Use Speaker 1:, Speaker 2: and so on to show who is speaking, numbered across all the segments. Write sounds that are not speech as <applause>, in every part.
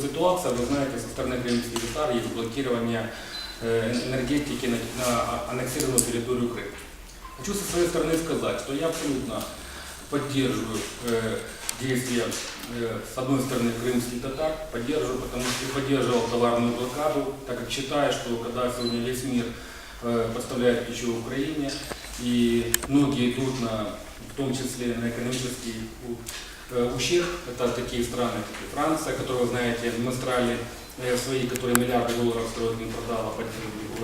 Speaker 1: Ситуация, вы знаете, со стороны крымских татар есть блокирование э, энергетики на, на аннексированную территорию Крыма. Хочу со своей стороны сказать, что я абсолютно поддерживаю э, действия, э, с одной стороны, крымских татар, поддерживаю, потому что поддерживал товарную блокаду, так как считаю, что когда сегодня весь мир э, поставляет пищу Украине, и многие идут на, в том числе на экономический ущерб, это такие страны, как Франция, которую вы знаете, магистрали э, свои, которые миллиарды долларов строят, не продала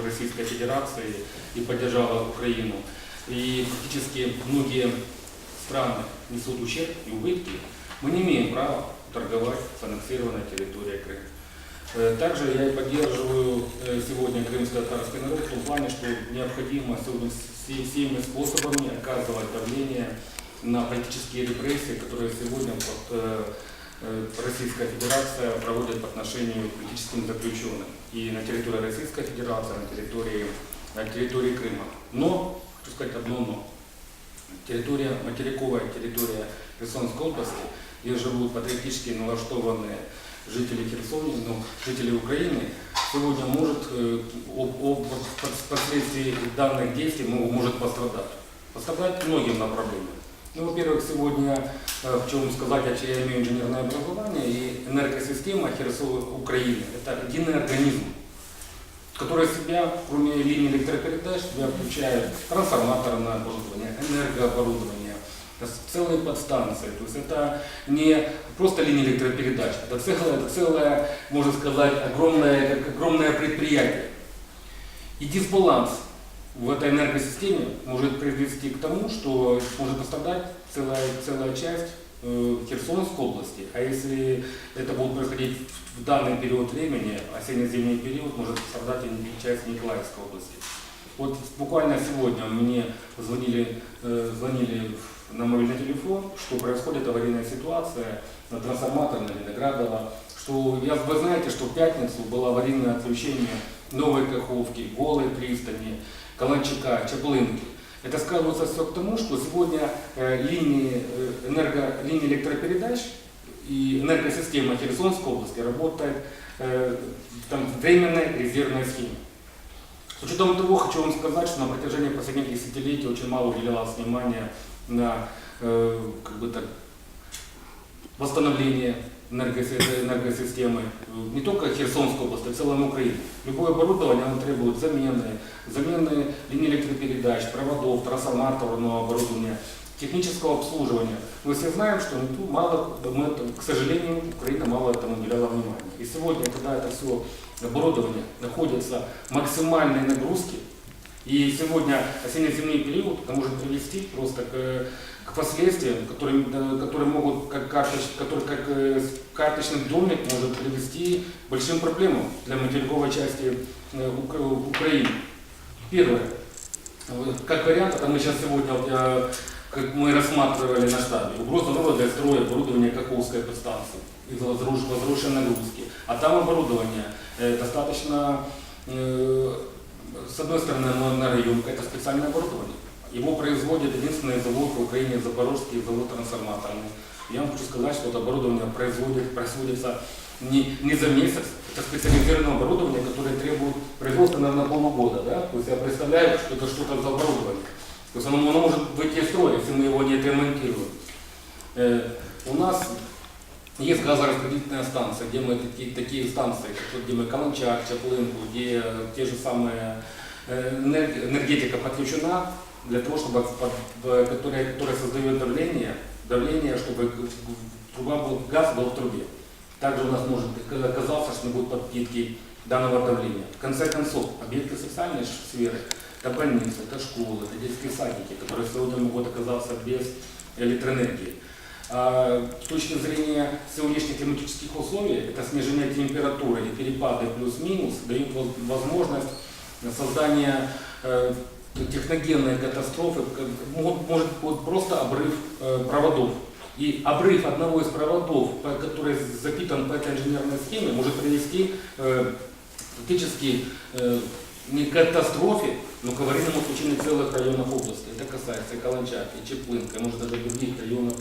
Speaker 1: Российской Федерации и поддержала Украину. И практически многие страны несут ущерб и убытки. Мы не имеем права торговать с аннексированной территорией Крыма. Э, Также я поддерживаю э, сегодня крымско-татарский народ в том плане, что необходимо всеми способами оказывать давление на политические репрессии, которые сегодня э, э, Российская Федерация проводит по отношению к политическим заключенным и на территории Российской Федерации, на территории, на территории Крыма. Но, хочу сказать одно но. Территория, материковая территория Херсонской области, где живут патриотически налаштованные жители Херсона, ну, жители Украины, сегодня может э, об, данных действий мо- может пострадать. Пострадать многим направлениям. Ну, во-первых, сегодня э, хочу вам сказать, я, имею инженерное образование, и энергосистема Херсона Украины – это единый организм, который себя, кроме линии электропередач, себя включает трансформаторное оборудование, энергооборудование, целые подстанции. То есть это не просто линия электропередач, это целое, это целое, можно сказать, огромное, огромное предприятие. И дисбаланс в этой энергосистеме может привести к тому, что может пострадать целая, целая часть э, Херсонской области. А если это будет происходить в в данный период времени, осенне-зимний период, может пострадать и часть Николаевской области. Вот буквально сегодня мне звонили, э, звонили на мобильный телефон, что происходит аварийная ситуация на трансформаторной Виноградова, что я, вы знаете, что в пятницу было аварийное отключение Новой Каховки, Голой пристани, Каланчака, Чаплынки. Это сказывается все к тому, что сегодня э, линии, э, энерго, линии электропередач и энергосистема Херсонской области работает э, там, в временной резервной схеме. С учетом того, хочу вам сказать, что на протяжении последних десятилетий очень мало уделялось внимания на как бы так, восстановление энергосистемы не только Херсонской области, а в целом Украины. Любое оборудование оно требует замены, замены линий электропередач, проводов, трансформаторного оборудования, технического обслуживания. Мы все знаем, что ну, мало, мы, к сожалению, Украина мало этому уделяла внимания. И сегодня, когда это все оборудование находится в максимальной нагрузке, и сегодня осенне-зимний период может привести просто к, к последствиям, которые, э, которые могут, как, карточ, который, как э, карточный домик может привести к большим проблемам для материковой части э, Ук- Украины. Первое. Как вариант, это мы сейчас сегодня, вот я, как мы рассматривали на штабе, угроза вывода из строя оборудования Каховской подстанции возруш- возрушенной нагрузки. А там оборудование достаточно, с одной стороны, оно энергоемкое, это специальное оборудование. Его производит единственный завод в Украине, Запорожский завод трансформаторный. Я вам хочу сказать, что это оборудование производит, производится не, не за месяц, это специализированное оборудование, которое требует производства, наверное, полугода. Да? То есть я представляю, что это что-то за оборудование. То есть оно, оно может выйти из строя, если мы его не отремонтируем. Э, у нас есть газораспределительная станция, где мы такие, такие станции, где мы Каланчак, Чаплынку, где те же самые э, энерг- энергетика подключена для того, чтобы под- которая, которая создает давление, давление, чтобы труба был, газ был в трубе. Также у нас может оказаться, что будет подпитки данного давления. В конце концов, объекты социальной сферы, это больницы, это школы, это детские садики, которые сегодня могут оказаться без электроэнергии. А, С точки зрения сегодняшних климатических условий, это снижение температуры и перепады плюс-минус дают воз- возможность создания э, техногенной катастрофы, может быть просто обрыв э, проводов. И обрыв одного из проводов, который запитан по этой инженерной схеме, может привести э, практически не к катастрофе, но к аварийному включению целых районов области. Это касается и Каланчаки, и Чеплынка, и, может даже других районов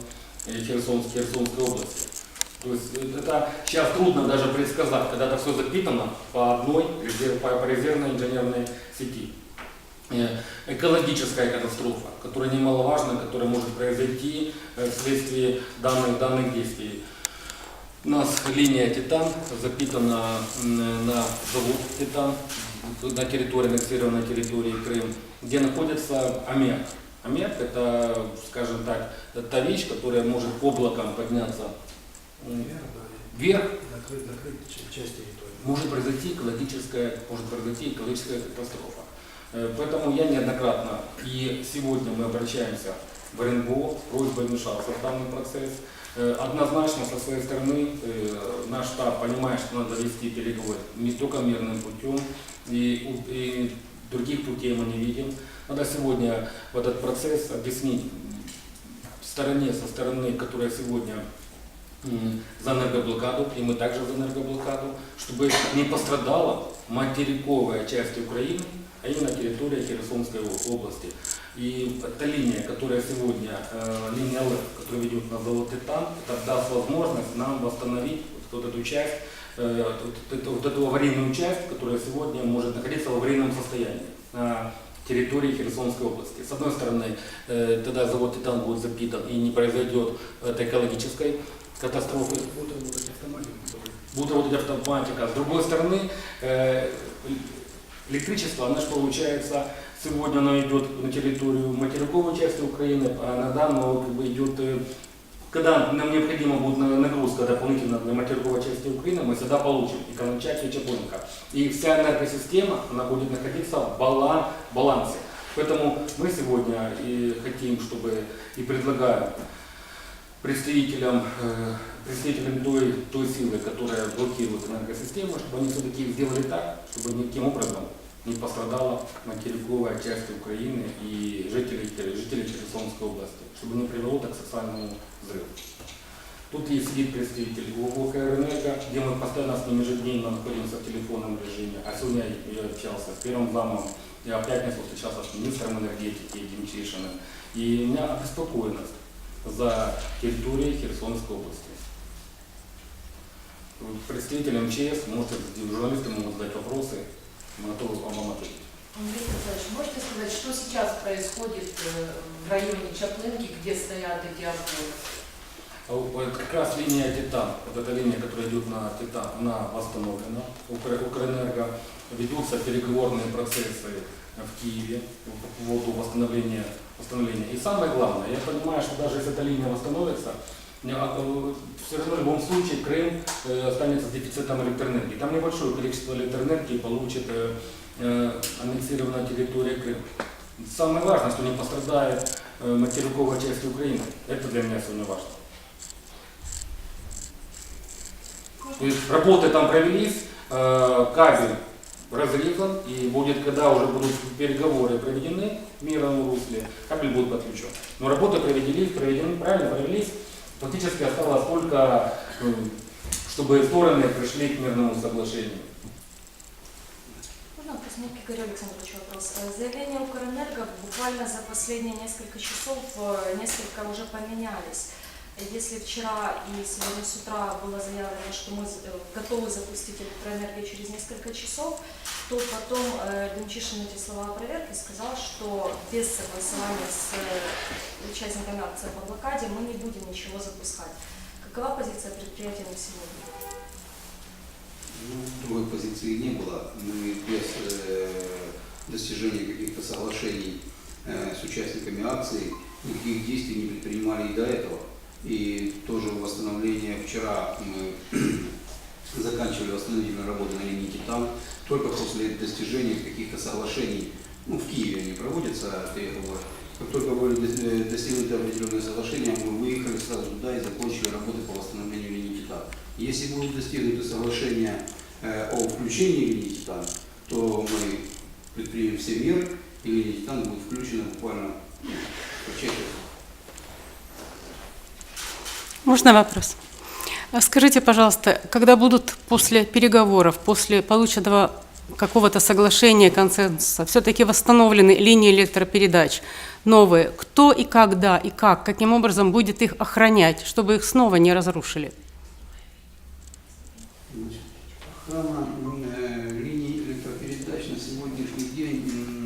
Speaker 1: э, Херсонской, Херсонской области. То есть это сейчас трудно даже предсказать, когда это все запитано по одной по по резервной инженерной сети. Э, Экологическая катастрофа, которая немаловажна, которая может произойти э, вследствие данных, данных действий. У нас линия Титан запитана на завод Титан на территории, аннексированной территории Крым, где находится аммиак. Аммиак это, скажем так, та вещь, которая может облаком подняться вверх,
Speaker 2: закрыть ч- часть территории.
Speaker 1: может произойти экологическая, может произойти экологическая катастрофа. Э, Поэтому я неоднократно и сегодня мы обращаемся в РНБО с просьбой вмешаться в данный процесс. Э, Однозначно со своей стороны э, наш штаб понимает, что надо вести переговоры не только мирным путем, и, и других путей мы не видим. Надо сегодня в этот процесс объяснить стороне, со стороны, которая сегодня за энергоблокаду, и мы также за энергоблокаду, чтобы не пострадала материковая часть Украины, а именно территория Херсонской области. И эта линия, которая сегодня, э, линия ЛФ, которая ведет на завод Титан, это даст возможность нам восстановить вот, вот эту часть, э, вот, эту, вот эту аварийную часть, которая сегодня может находиться в аварийном состоянии на территории Херсонской области. С одной стороны, э, тогда завод Титан будет запитан и не произойдет этой экологической катастрофы,
Speaker 2: Вот работать
Speaker 1: автоматика. С другой стороны, э, электричество, оно же получается, сегодня оно идет на территорию материковой части Украины, а как бы идет, э, когда нам необходима будет на- нагрузка дополнительно для материковой части Украины, мы всегда получим и Камчатки, и Чаплынка. И вся энергосистема, она будет находиться в балан- балансе. Поэтому мы сегодня и хотим, чтобы и предлагаем представителям, э, представителям той, той силы, которая блокирует энергосистему, чтобы они все-таки сделали так, чтобы никаким образом не пострадала материковая часть Украины и жители, жители Херсонской области, чтобы не привело так к социальному взрыву. Тут и сидит представитель ОКРНЭКО, где мы постоянно с ним ежедневно находимся в телефонном режиме. А сегодня я общался с первым замом, я в пятницу встречался с министром энергетики Демчишиным. И у меня обеспокоенность за территорией Херсонской области. Представители МЧС, может, журналисты могут задать вопросы, вам ответить.
Speaker 3: Андрей Николаевич, можете сказать, что сейчас происходит э, в районе Чаплынки, где стоят эти опоры?
Speaker 1: А Как раз линия Титан, вот эта линия, которая идет на Титан, она восстановлена. Укр- Укрэнерго ведутся переговорные процессы в Киеве по поводу восстановления, восстановления. И самое главное, я понимаю, что даже если эта линия восстановится, все равно в любом случае Крым э, останется с дефицитом электроэнергии. Там небольшое количество электроэнергии получит э, э, аннексированная территория Крым. Самое важное, что не пострадает э, материковая часть Украины. Это для меня сегодня важно. То есть работы там провелись, э, кабель разрезан, и будет, когда уже будут переговоры проведены в мирном русле, кабель будет подключен. Но работы проведены, проведены правильно, провелись. Фактически осталось только, э, чтобы стороны пришли к мирному соглашению.
Speaker 4: Можно мне к Игорю Александровичу вопрос. Э, Заявления Укрэнерго буквально за последние несколько часов э, несколько уже поменялись. Если вчера и сегодня с утра было заявлено, что мы готовы запустить электроэнергию через несколько часов, то потом э, Демчишин эти слова опроверг и сказал, что без согласования с э, участниками акции по блокаде мы не будем ничего запускать. Какова позиция предприятия на сегодня?
Speaker 5: Ну, другой позиции не было. Мы без э, достижения каких-то соглашений э, с участниками акции никаких действий не предпринимали и до этого. И тоже восстановление вчера мы <clears throat> заканчивали восстановительные работы на линии Титан только после достижения каких-то соглашений. Ну, в Киеве они проводятся, переговоры. Как только были э, достигнуты определенные соглашения, мы выехали сразу туда и закончили работы по восстановлению линии. Если будут достигнуты соглашения э, о включении линии то мы предпримем все меры, и линия будет включена буквально ну, часу.
Speaker 6: Можно вопрос? А скажите, пожалуйста, когда будут после переговоров, после полученного какого-то соглашения, консенсуса, все-таки восстановлены линии электропередач новые, кто и когда и как, каким образом будет их охранять, чтобы их снова не разрушили?
Speaker 5: Охрана э, линий электропередач на сегодняшний день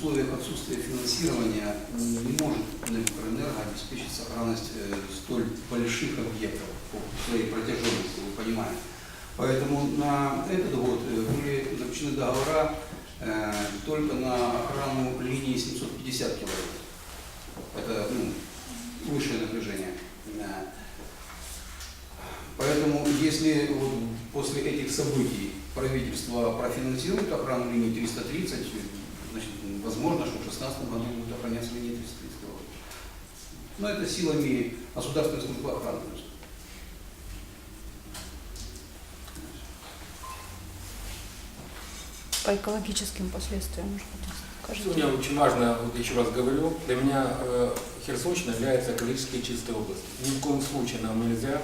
Speaker 5: условиях отсутствия финансирования не может электроэнерго обеспечить сохранность э, столь больших объектов по своей протяженности, вы понимаете. Поэтому на этот год э, были заключены договора э, только на охрану линии 750 киловатт. Это ну, высшее напряжение. Поэтому, если вот после этих событий правительство профинансирует охрану линии 330, значит, возможно, что в 2016 году будет охраняться линия 330 киловатт. Но это силами государственной службы охраны.
Speaker 6: По экологическим последствиям, может быть, скажите.
Speaker 1: Мне очень важно, вот еще раз говорю, для меня э, Херсонщина является экологически чистой областью. Ни в коем случае нам нельзя,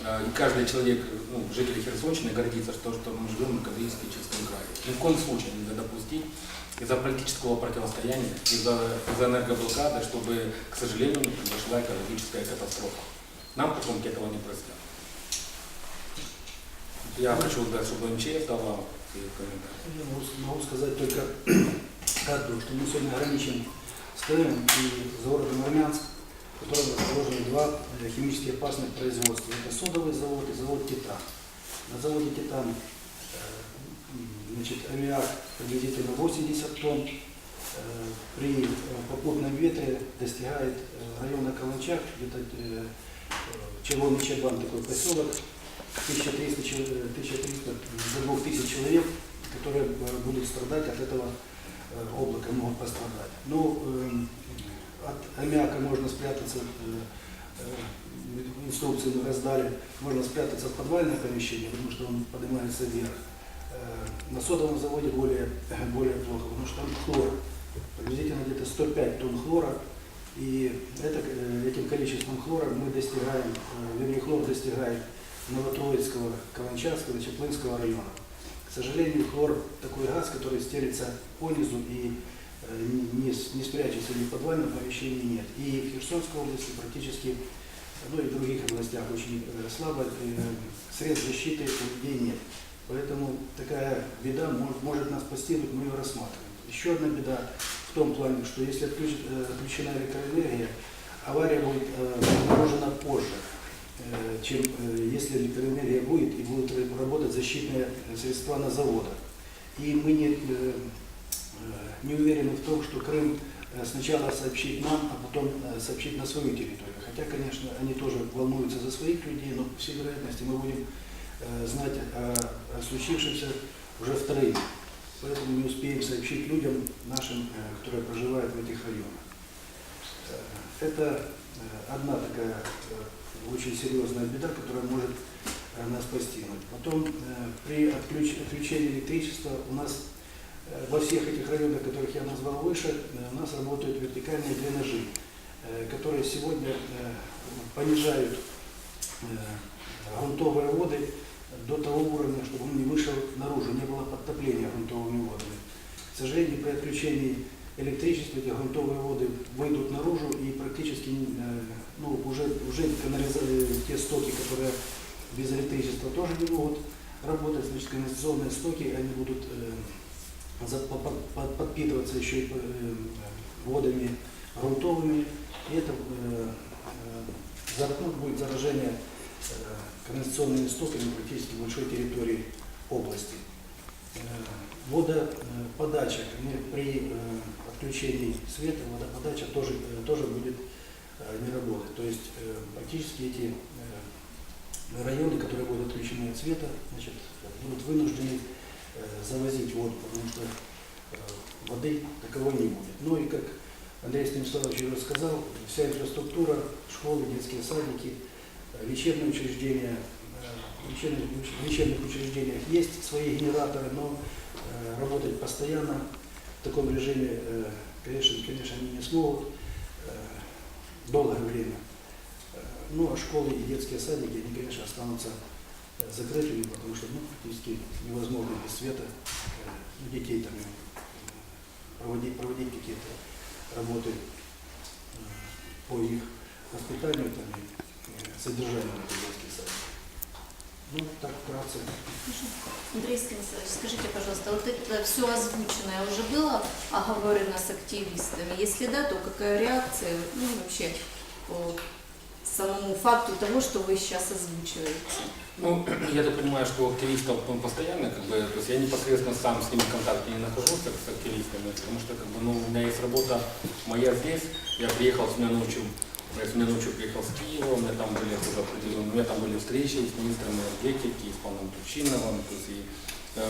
Speaker 1: э, и каждый человек, ну, житель Херсонщины гордится, что, что мы живем в экологически чистом крае. Ни в коем случае нельзя допустить из-за политического противостояния, из-за из энергоблокады, чтобы, к сожалению, не произошла экологическая катастрофа. Нам потомки этого не простят. Я хочу, да, чтобы МЧС дал вам свои комментарии.
Speaker 2: Я могу, могу сказать только одно, что мы сегодня ограничен стоим и за городом Армянск, в котором расположены два э, химически опасных производства. Это содовый завод и завод «Титан». На заводе «Титан» э, значит, аммиак приблизительно 80 тонн, э, при попутном ветре достигает района Каланчак, где-то Червоный Чабан, такой поселок, 1300, чел- э, 1300 до 2000 человек, которые будут страдать от этого э, облака, могут пострадать. Ну, эм, от аммиака можно спрятаться, э, э, инструкции мы раздали, можно спрятаться в подвальное помещение, потому что он поднимается вверх. На содовом заводе более, <laughs> более плохо, потому что там хлор, приблизительно где-то 105 тонн хлора, и это, этим количеством хлора мы достигаем, вернее, хлор достигает Новотроицкого, Каланчарского, Чеплынского района. Сожалению, хлор такой газ, который стелится по низу и э, не, не спрячется ни в подвальном помещении нет. И в Херсонской области практически, ну и в других областях очень э, слабо, э, средств защиты у людей нет. Поэтому такая беда может, может нас постигнуть, мы ее рассматриваем. Еще одна беда в том плане, что если отключ- отключена электроэнергия, авария будет обнаружена позже, чем э, если электроэнергия будет и будут работать защитные э, средства на заводах. И мы не, э, э, не уверены в том, что Крым э, сначала сообщит нам, а потом э, сообщит на свою территорию. Хотя, конечно, они тоже волнуются за своих людей, но по всей вероятности мы будем э, знать о, о случившемся уже вторым. Поэтому не успеем сообщить людям нашим, э, которые проживают в этих районах. Э, Это э, одна такая э, очень серьезная беда, которая может э, нас постигнуть. Потом э, при отключ- отключении электричества у нас э, во всех этих районах, которых я назвал выше, э, у нас работают вертикальные дренажи, э, которые сегодня э, понижают э, грунтовые воды до того уровня, чтобы он не вышел наружу, не было подтопления грунтовыми водами. К сожалению, при отключении электричества эти грунтовые воды выйдут наружу и практически э, ну, уже, уже э, те стоки, которые без электричества тоже не могут работать, значит, канализационные стоки, они будут э, подпитываться еще и водами грунтовыми, и это за- ну, будет заражение канализационными стоками практически большой территории области. Э, Водоподача при э, отключении света, водоподача тоже, э, тоже будет не работать. То есть практически эти районы, которые будут отключены от света, значит, будут вынуждены завозить воду, потому что воды таковой не будет. Ну и как Андрей Станиславович уже сказал, вся инфраструктура, школы, детские садики, лечебные учреждения, лечебных, лечебных учреждениях есть свои генераторы, но э, работать постоянно в таком режиме, э, конечно, конечно, они не смогут э, долгое время. Э, Ну, а школы и детские садики, они, конечно, останутся э, закрытыми, потому что ну, практически невозможно без света э, детей там э, проводить, проводить какие-то работы э, по их воспитанию там, и э, содержанию в детских садиках. Ну, так вкратце.
Speaker 7: Андрей Станиславович, скажите, пожалуйста, вот это все озвученное уже было оговорено с активистами? Если да, то какая реакция ну, вообще по самому факту того, что вы сейчас озвучиваете?
Speaker 1: Ну, <clears throat> я так понимаю, что у активистов ну, постоянно, как бы, то есть я непосредственно сам с ними в контакте не нахожусь как с активистами, потому что как бы, ну, у меня есть работа моя здесь, я приехал с меня ночью, я ночью приехал с Киева, у меня там были тоже определенные, у меня там были встречи с министром энергетики, с паном Турчиновым, то есть, и, э,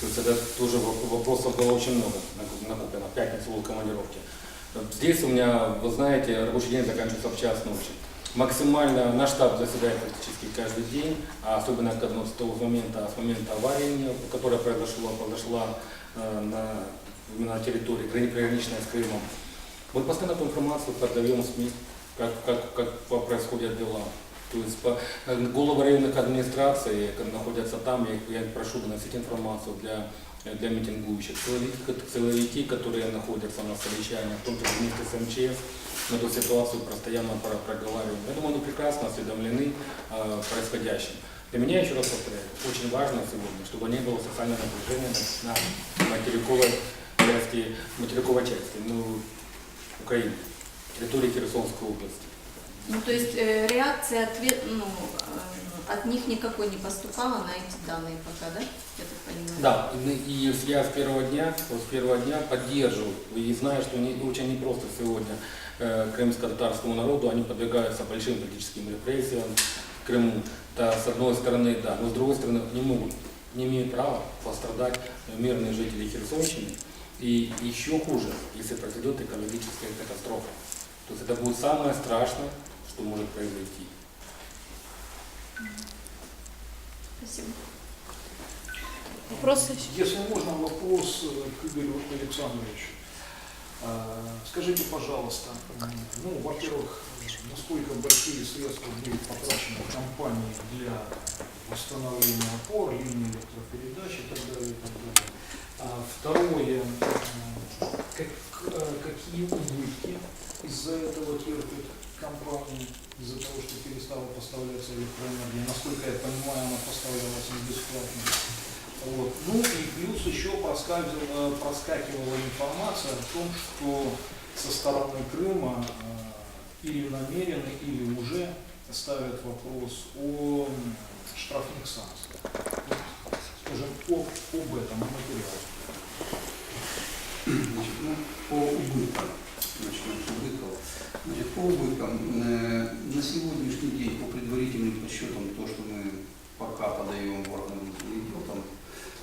Speaker 1: то есть это тоже воп- вопросов было очень много накоплено, в пятницу был в командировке. Здесь у меня, вы знаете, рабочий день заканчивается в час ночи. Максимально наш штаб заседает практически каждый день, а особенно к одному с того момента, с момента аварии, которая произошла, произошла э, на, на территории грани- приграничной с Крымом. Мы постоянно эту информацию подаем СМИ, как, как, как происходят дела. То есть по, э, головы районных администраций которые находятся там, я, я прошу доносить информацию для, для митингующих. Силовики, силовики, которые находятся на совещаниях, в том числе вместе с МЧС, мы эту ситуацию постоянно про- проговариваем. Я думаю, они прекрасно осведомлены э, происходящим. Для меня, еще раз повторяю, очень важно сегодня, чтобы не было социального напряжения на, на материковой части, материковой части ну, Украины, территории Херсонской области.
Speaker 7: Ну, то есть э, реакция ответ, ну, э, от них никакой не поступала на эти данные пока, да? Я так понимаю.
Speaker 1: Да, и, и я с первого дня, вот с первого дня поддерживаю и знаю, что не, очень непросто сегодня э, крымско-татарскому народу, они подвергаются большим политическим репрессиям в Крыму. Да, с одной стороны, да, но с другой стороны не могут, не имеют права пострадать мирные жители Херсонщины. И еще хуже, если произойдет экологическая катастрофа. Это будет самое страшное, что может произойти.
Speaker 7: Спасибо.
Speaker 3: Вопросы?
Speaker 8: Если можно, вопрос э, к Игорю Александровичу. А, Скажите, пожалуйста, ну, во-первых, насколько большие средства были потрачены в компании для восстановления опор, линий электропередач и так далее, и так далее. А Второе, как, э, какие убытки из-за этого терпит компания, из-за того, что перестала поставляться электроэнергия? Насколько я понимаю, она поставлялась бесплатно. Вот. Ну и плюс еще проскакивала, информация о том, что со стороны Крыма э, или намеренно, или уже ставят вопрос о штрафных санкциях. Скажем, об, об этом материале.
Speaker 5: Значит, ну, по убыткам, Значит, по убыткам, э, на сегодняшний день, по предварительным подсчетам, то, что мы пока подаем в органы дел, там,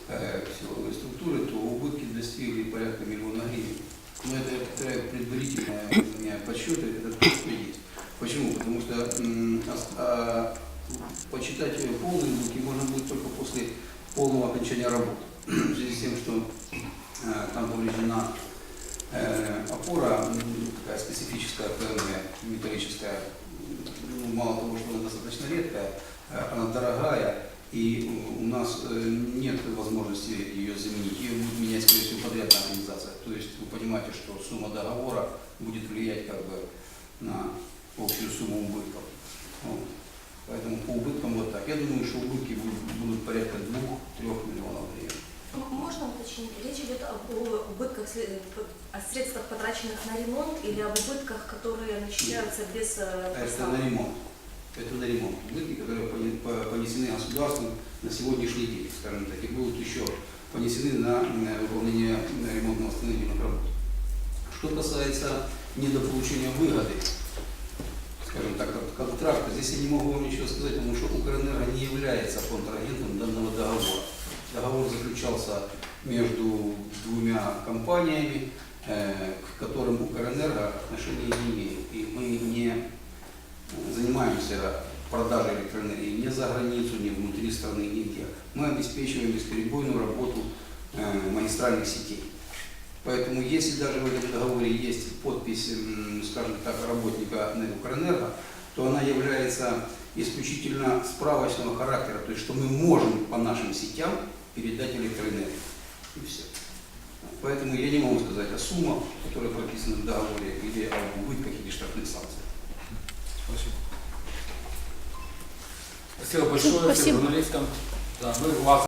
Speaker 5: э, силовые структуры, то убытки достигли порядка миллиона гривен. Но это, я повторяю, предварительные меня подсчеты, это то, что есть. Почему? Потому что а, почитать полные убытки можно будет только после полного окончания работы. В связи с тем, что э, там повреждена опора, м, такая специфическая ПМВ, металлическая, ну, мало того, что она достаточно редкая, э, она дорогая, и у у нас э, нет возможности ее заменить. Ее будет менять, скорее всего, подрядная организация. То есть вы понимаете, что сумма договора будет влиять как бы на общую сумму убытков. Вот. Поэтому по убыткам вот так. Я думаю, что убытки будут, будут порядка 2-3 миллионов гривен.
Speaker 4: Можно уточнить, речь идет об о средствах, потраченных на ремонт или об убытках, которые начисляются без э,
Speaker 5: Это на ремонт. Это на ремонт. Убытки, которые поне- по- понесены государством на сегодняшний день, скажем так, и будут еще понесены на выполнение э, ремонтно-восстановительных работ. Что касается недополучения выгоды, скажем так, от контракта, здесь я не могу вам ничего сказать, потому что Укрэнерго не является контрагентом данного договора. Договор заключался между двумя компаниями, э, к которым Укрэнерго отношения не имеет. И мы не занимаемся продажей электроэнергии ни за границу, ни внутри страны, нигде. Мы обеспечиваем бесперебойную работу э, магистральных сетей. Поэтому если даже в этом договоре есть подпись, скажем так, работника «Укрэнерго», то она является исключительно справочного характера, то есть что мы можем по нашим сетям передать электроэнергию. И все. Поэтому я не могу сказать о суммах, которые прописаны в договоре, или об убытках или штрафных санкциях.
Speaker 8: Спасибо.
Speaker 1: Спасибо большое всем
Speaker 7: Спасибо.
Speaker 1: журналистам. Да, мы вас